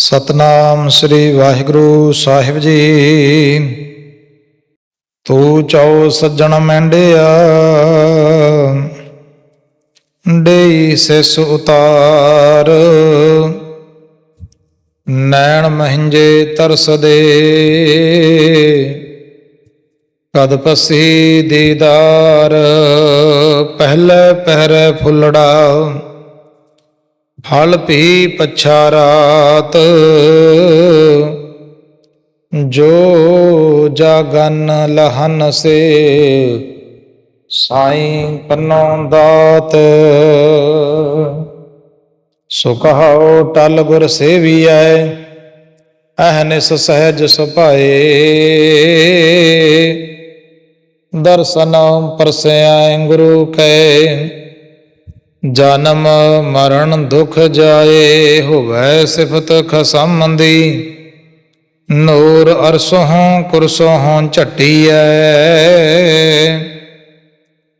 ਸਤਨਾਮ ਸ੍ਰੀ ਵਾਹਿਗੁਰੂ ਸਾਹਿਬ ਜੀ। ਤੂੰ ਚਾਉ ਸੱਜਣ ਮੈਂਡਿਆ, ਡੇਈ ਸਿਸ ਉਤਾਰ। ਨੈਣ ਮਹਿੰਜੇ ਤਰਸਦੇ, ਕਦ ਪਸੀ ਦੀਦਾਰ, ਪਹਿਲੇ ਪਹਿਰੇ ਫੁੱਲੜਾ। ਫਲ ਭੀ ਪਛਾ ਰਾਤ, ਜੋ ਜਾਗਨ ਲਹਨ ਸੇ, ਸਾਈਂ ਪੰਨੋ ਦਾਤ। ਸੋ ਕਹਾਓ ਟਲ ਗੁਰ ਸੇਵੀਐ ਅਹਨਿਸ ਸਹਿਜ ਸੁਭਾਏ। ਦਰਸ਼ਨ ਪਰਸੈ ਗੁਰੂ ਕੈ ਜਨਮ ਮਰਨ ਦੁਖ ਜਾਏ, ਹੋਵੇ ਸਿਫਤ ਖਸਮੰਦੀ ਨੂਰ ਅਰਸੋਂ ਕੁਰਸੋਂ ਝਟੀਐ।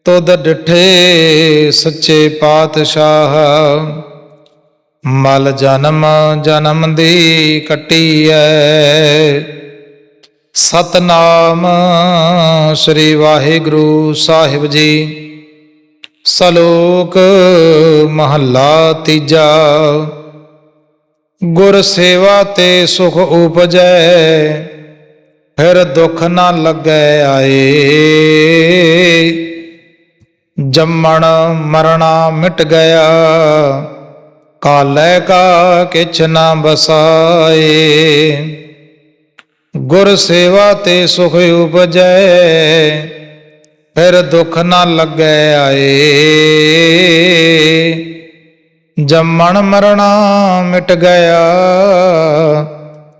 ਤੁਦ ਡਿਠੇ ਸੱਚੇ ਪਾਤਸ਼ਾਹ। ਮਲ ਜਨਮ ਜਨਮ ਦੀ ਕਟੀਐ। ਸਤਨਾਮ ਸ੍ਰੀ ਵਾਹਿਗੁਰੂ ਸਾਹਿਬ ਜੀ। ਸਲੋਕ ਮਹੱਲਾ ਤੀਜਾ। ਗੁਰ ਸੇਵਾ ਤੇ ਸੁਖ ਉਪਜੈ, ਫਿਰ ਦੁੱਖ ਨਾ ਲੱਗੈ ਆਏ। ਜੰਮਣ ਮਰਣਾ ਮਿਟ ਗਿਆ, ਕਾਲੈ ਕਾ ਕਿਛ ਨਾ ਬਸਾਏ ਗੁਰ ਸੇਵਾ ਤੇ ਸੁਖ ਉਪਜੈ ਫਿਰ ਦੁੱਖ ਨਾ ਲੱਗੈ ਆਏ। ਜੰਮਣ ਮਰਣਾ ਮਿਟ ਗਿਆ,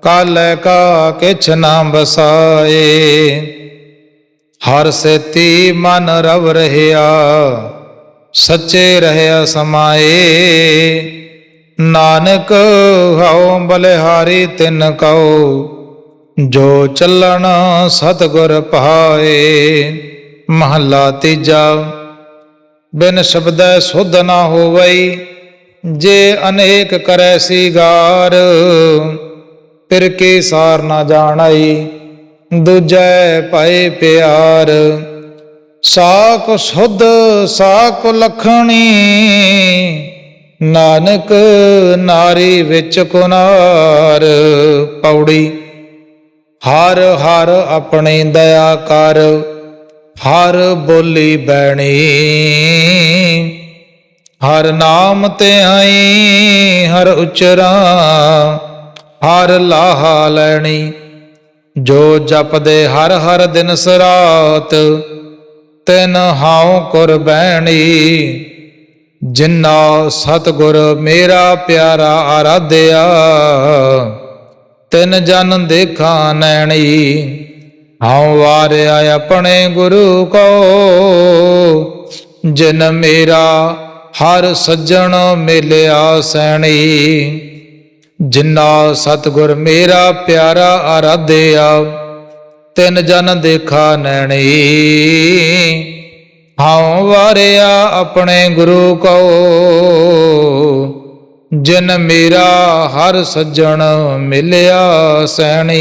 ਕਾਲੈ ਕਾ ਕਿਛ ਨਾ ਬਸਾਏ ਹਰ ਸੇਤੀ ਮਨ ਰਵ ਰਹਿਆ, ਸੱਚੇ ਰਹਿਆ ਸਮਾਏ। ਨਾਨਕ ਹਉ ਬਲਿਹਾਰੀ ਤਿਨ ਕਉ, ਜੋ ਚੱਲਣ ਸਤਗੁਰ ਪਾਏ। ਮਹੱਲਾ ਤੀਜਾ। ਬਿਨ ਸ਼ਬਦੈ ਸੁਧ ਨਾ ਹੋਵਈ, ਜੇ ਅਨੇਕ ਕਰੈ ਸੀਗਾਰ, ਫਿਰ ਕੀ ਸਾਰ ਨਾ ਜਾਣਈ? ਦੂਜੈ ਪਏ ਪਿਆਰ, ਸਾਕ ਸੁਧ, ਸਾਕ ਲਖਣੀ, ਨਾਨਕ ਨਾਰੀ ਵਿੱਚ ਕੁਨਾਰ, ਪੌੜੀ, ਹਰ ਹਰ ਆਪਣੀ ਦਇਆ ਕਰ। ਹਰ ਬੋਲੀ ਬੈਣੀ, ਹਰ ਨਾਮ ਤੇ ਆਈ, ਹਰ ਉਚਰਾ, ਹਰ ਲਾਹਾ ਲੈਣੀ। ਜੋ ਜਪਦੇ ਹਰ ਹਰ ਦਿਨ ਸਰਾਤ, ਤਿਨ ਹਾਉ ਕੁਰ ਬੈਣੀ। ਜਿਨਾ ਸਤਗੁਰ ਮੇਰਾ ਪਿਆਰਾ ਆਰਾਧਿਆ, ਤਿਨ ਜਨ ਦੇਖਾਂ ਨੈਣੀ। ਹਉ ਵਾਰਿਆ ਆਪਣੇ ਗੁਰੂ ਕੋ ਜਿਨ ਮੇਰਾ ਹਰ ਸੱਜਣ ਮਿਲਿਆ ਸੈਣੀ। ਜਿਨਾ ਸਤਗੁਰ ਮੇਰਾ ਪਿਆਰਾ ਆਰਾਧਿਆ, ਤਿੰਨ ਜਨ ਦੇਖਾ ਨੈਣੀ। ਹਉ ਵਾਰਿਆ ਆਪਣੇ ਗੁਰੂ ਕੋ ਜਿਨ ਮੇਰਾ ਹਰ ਸੱਜਣ ਮਿਲਿਆ ਸੈਣੀ।